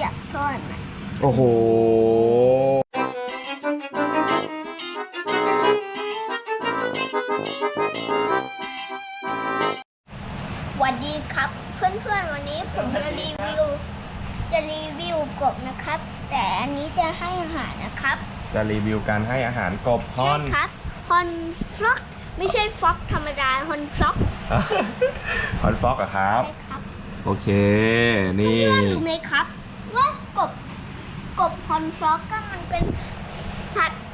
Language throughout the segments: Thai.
อยากทอดนะโอ้โห สวัสดีครับ เพื่อนๆวันนี้ผมจะรีวิว จะรีวิวกบนะครับ แต่อันนี้จะให้อาหารนะครับจะรีวิวการให้อาหารกบฮใช่อน ครับฮอนฟล็อกไม่ใช่ฟล็อกธรรมดาฮอนฟล็อกฮอนฟอกอะครับ ใช่ครับ โอเค นี่ เพื่อนๆรู้ไหมครับว่ากบกบฮ อนฟล็อกก็มันเป็นสัตว์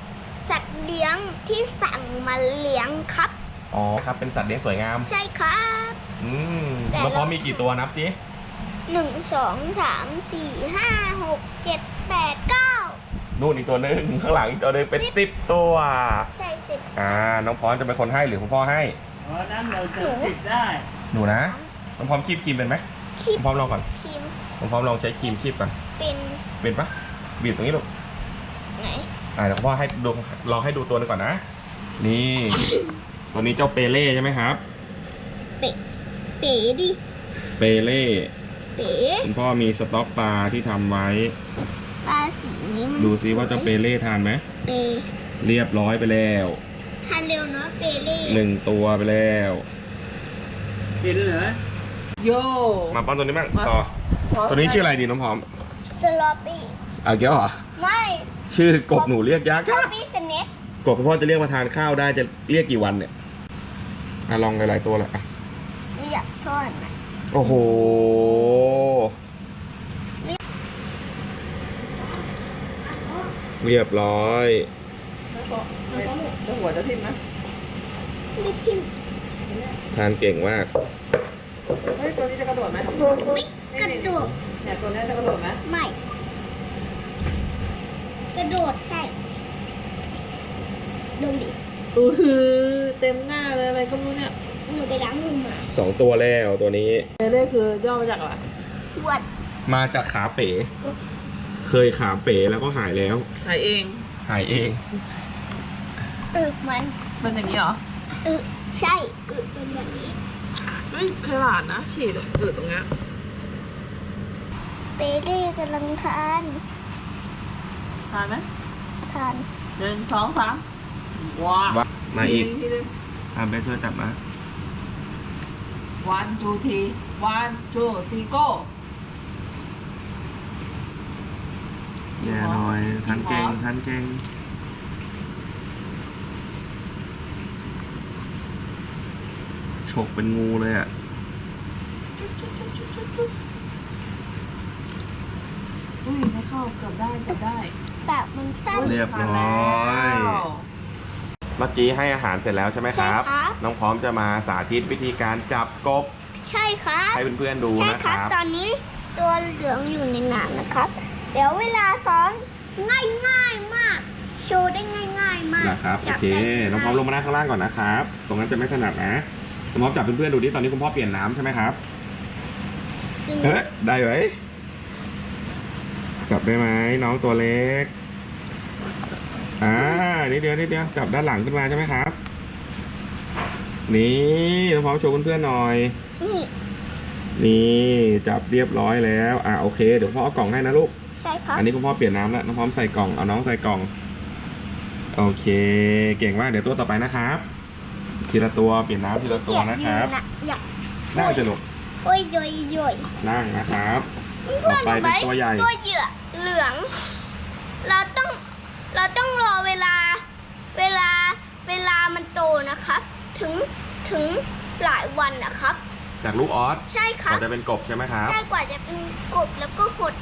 สัตว์เลี้ยงที่สั่งมาเลี้ยงครับ อ๋อครับเป็นสัตว์เลี้ยงสวยงาม ใช่ครับ อืมแต่แล้วพร้อมเรามี มีกี่ตัวนับสิหนึ่งสองสามสี่ห้าหกเจ็ดแปดเก้านู่นอีกตัวหนึงข้างหลังอีกตัวหนึงเป็นสิบตัว ใช่สิบอ่า น้องพร้อมจะเป็นคนให้หรือคุณพ่อให้ อ๋อนั่นเราจะติดได้หนูนะ น้องพร้อมคีบครีมเป็นไหมคลิปน้องพร้อมลองก่อนครีมน้องพร้อมลองใช้ครีมคีบก่อนเป็นเป็นปะ บีบตรงนี้ลูกไหนอ่าเดี๋ยวพ่อให้ดูลองให้ดูตัวหนึงก่อนนะ นี่ ตัวนี้เจ้าเปเล่ใช่ไหมครับ เป๋เป๋ดิเปเล่เป๋คุณพ่อมีสต็อกปลาที่ทำไว้ปลาสีนี้มันดูซิว่าเจ้าเปเล่ทานไหม เปเรียบร้อยไปแล้วทานเร็วเนาะเปเล่หนึ่งตัวไปแล้วกินเหรอโย มาป้อนตัวนี้บ้างต่อ ตัวนี้ชื่ออะไรดีน้องพร้อม สลอปปี้ เอาเกี้ยวเหรอไม่ชื่อกบหนูเรียกยากคอยากบี้สเน็กกบคุณพ่อจะเรียกมาทานข้าวได้จะเรียกกี่วันเนี่ยอะลองหลายๆตัวเลยอะอยากทอดนะโอ้โหเรียบร้อย แล้วหัวจะทิ่มไหมไม่ทิมทานเก่งมากเฮ้ยตัวนี้จะกระโดดไหมไม่กระโดดเนี่ยตัวนี้จะกระโดดไหมไม่ กระโดดใช่ดูดิอือหือเต็มหน้าเลยอะไรก็ไม่รู้เนี่ยหนูไปล้างมือมาสองตัวแล้วตัวนี้ เรเล่คือย่อมาจากอะไรทวดมาจากขาเป๋ เคยขาเป๋แล้วก็หายแล้วถ่ายเอง หายเอง เออมัน มันอย่างนี้เหรอเออใช่เออเป็นแบบนี้ เฮ้ยขลาดนะฉีดอืดตรงเนี้ย เปเล่กำลังทาน ทานไหมทานหนึ่งสองสามว้าวมาอีกทีหนึงอะเบสช่วยจับนะวันจูทีวันจูทีโก้แย่หน่อยทันเก่งทันเก่งฉกเป็นงูเลยอะอุ้ยไม่เข้าเกือบได้เกือบได้ปากมัน สั้นเรียบร้อย เมื่อกี้ให้อาหารเสร็จแล้วใช่ไหมครับ ใช่ครับ น้องพร้อมจะมาสาธิตวิธีการจับกบใช่ครับ ให้เพื่อนๆดูใช่นะคครับ รับ ตอนนี้ตัวเหลืองอยู่ในน้ำนะครับ เดี๋ยวเวลาซ้อนง่ายง่ายๆมาก โชว์ได้ง่ายง่ายๆมากนะครับโอจับเคได้น้องพร้อมลงมานั่งข้างล่างก่อนนะครับ ตรงนั้นจะไม่ถนัดนะน้องพร้อมจับเพื่อนๆดูดิตอนนี้คุณพ่อเปลี่ยนน้ำใช่ไหมครับจริงเฮ้ยได้ไหมจับได้ไหมน้องตัวเล็ก อ่านิดเดียวนิดเดียวจับด้านหลังขึ้นมาใช่ไหมครับ นี่น้องพร้อมโชว์เพื่อนๆหน่อย นี่นี่จับเรียบร้อยแล้วอ่าโอเคเดี๋ยวพ่อเอากล่องให้นะลูก ใช่ครับอันนี้คุณพ่อเปลี่ยนน้ำแล้วน้องพร้อมใส่กล่องเอาน้องใส่กล่อง โอเค เก่งมากเดี๋ยวตัวต่อไปนะครับ ทีละตัวเปลี่ยนน้ำทีละตัวนะครับอยากอยากนั่งจะลูกโอ้ยโยยโยยนั่งนะครับ เพื่อนต่อรู้ไปไหมเป็นตัวใหญ่ ตัวเหยื่อเหลือง เราต้อง เราต้องรอเวลาเวลาเวลามันโตนะครับ ถึงถึงหลายวันนะครับ จากลูกออสใช่ครัเราบจะเป็นกบใช่ไหมครับใช่กว่าจะเป็นกบแล้วก็หด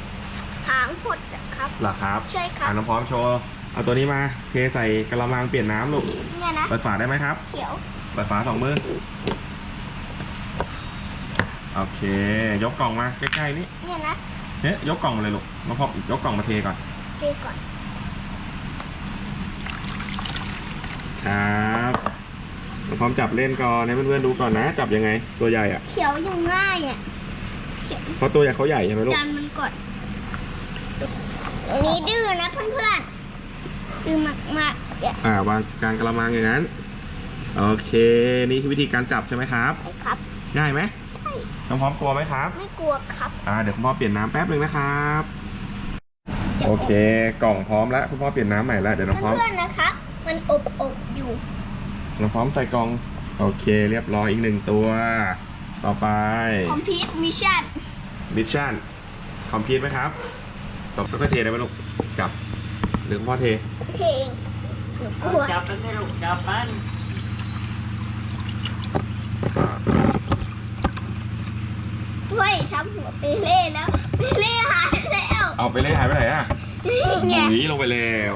หางหดนะครับ เหรอครับใช่ครัอ่าบน้องพร้อมโชว์เอาตัวนี้มาเทใส่กระมังเปลี่ยนน้ำลูกเนี่ยนะเปิดฝาได้ไหมครับเขียวเปิดฝาสองมือโอเค ยกกล่องมาใกล้ๆนี่เนี่ยนะเฮ้ยยกกล่องมาเลยลูกน้องพร้อมยกกล่องมาเทก่อน เทก่อน ครับน้องพร้อมจับเล่นก่อนให้เพื่อนๆดูก่อนนะ จับยังไง ตัวใหญ่อะเขียวอยู่ง่ายอะเขียวเพราะตัวใหญ่เขาใหญ่ใช่ไหมลูกดันมันก่อนอันนี้ดื้อนะเพื่อนๆดื้อมากๆอย่าอ่าวางกลางกระมังอย่างนั้น โอเค นี่คือวิธีการจับใช่ไหมครับไปครับ ง่ายไหมใช่น้องพร้อมกลัวไหมครับ ไม่กลัวครับ อ่าเดี๋ยวคุณพ่อเปลี่ยนน้ำแป๊บหนึ่งนะครับ โอเค กล่องพร้อมแล้วคุณพ่อเปลี่ยนน้ำใหม่แล้วเดี๋ยวน้องพร้อมเพื่อนๆนะคะ มันอบอบอยู่น้องพร้อมใส่กล่อง โอเคเรียบร้อยอีกหนึ่งตัว ต่อไปคอมพิวมิชชั่นมิชชั่นคอมพิวไหมครับต่อไปก็เทได้ไหมลูกจับหรือคุณพ่อเทเพลงหนูกลัวจับมันไม่ลูกจับมันเฮ้ยทำหัวไปเล่แล้วไปเล่หายแล้วเอาไปเลยหายไปไหนอะนี่ไงหนีลงไปแล้ว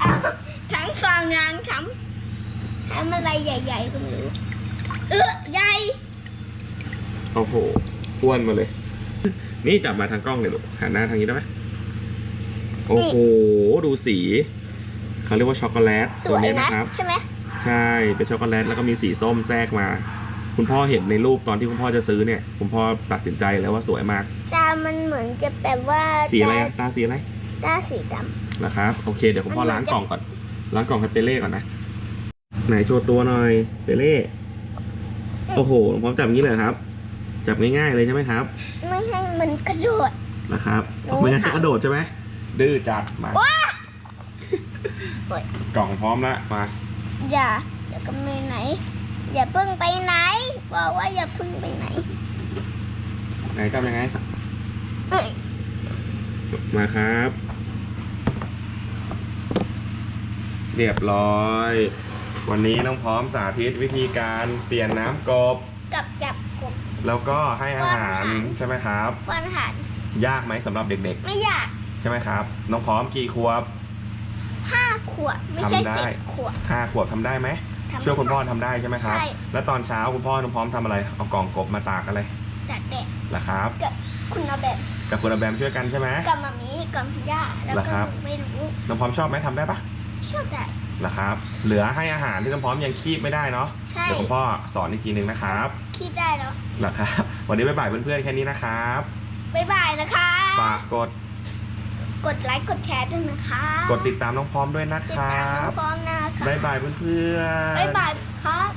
เอา ทั้งฟองนางทำทำอะไรใหญ่ๆก็ไม่รู้เออใหญ่โอ้โหอ้วนมาเลย นี่จับมาทางกล้องเลยลูกหันหน้าทางนี้ได้ไหมโอ้โหดูสีเขาเรียกว่าช็อกโกแลตสตัววยนี้นะนะครับ ใช่ไหมใช่เป็นช็อกโกแลตแล้วก็มีสีส้มแทรกมา คุณพ่อเห็นในรูปตอนที่คุณพ่อจะซื้อเนี่ย คุณพ่อตัดสินใจแล้วว่าสวยมาก ตามันเหมือนจะแบบว่าสีอะไรตาอะตาสีอะไรตาสีดนะครับ โอเค เดี๋ยวคุณพ่อมันเหมือนล้างกล่องก่อน ล้างกล่องให้เปเล่ก่อนนะ ไหนโชว์ตัวหน่อยเปเล่ โอ้โหพร้อมจับอย่างนี้เลยครับ จับง่ายๆเลยใช่ไหมครับำไม่ให้มันกระโดด นะครับโอ้ไม่งั้นค่ะจะกระโดดใช่ไหมดื้อจัดมาว้าโอ๊ยกล่องพร้อมแล้วมา อย่า อย่าก็ไปไหน อย่าเพิ่งไปไหน บอกว่าอย่าเพิ่งไปไหน ไหนจับยังไงเอ้ยมาครับ เรียบร้อย วันนี้น้องพร้อมสาธิตวิธีการเปลี่ยนน้ำกบ กับจับกบ แล้วก็ให้อาหารป้อนอาหารใช่ไหมครับวันหันยากไหมสำหรับเด็กไม่อยากๆ ใช่ไหมครับ น้องพร้อมกี่ขวบ ห้าขวบไม่ใช่ทำได้ สิบขวบ ห้าขวบทำได้ไหมทำช่วยคุณพ่อทำได้ใช่ไหมครับ ใช่ แล้วตอนเช้าคุณพ่อน้องพร้อมทำอะไร เอากล่องกบมาตากอะไรจัดแดดล่ะครับ กับคุณอาแบบกับคุณอาแบมช่วยกันใช่ไหม กับมามีกับพี่ย่าแล้วเหรอก็ครับหนูไม่รู้น้องพร้อมชอบไหมทำได้ปะ ชอบแต่ล่ะครับ เหลือให้อาหารที่น้องพร้อมยังคีบไม่ได้เนาะ ใช่ เดี๋ยวคุณพ่อสอนอีกทีหนึ่งนะครับคิดได้แล้วเหรอครับ วันนี้บ๊ายบายเพื่อนๆแค่นี้นะครับ บ๊ายบายนะคะ ฝากกด กดไลค์กดแชร์ด้วยนะคะกดติดตามน้องพร้อมด้วยนะติดครัตามน้อบ งพร้อมนะคะบ๊ายบายเพื่อนๆ บ๊ายบายครับ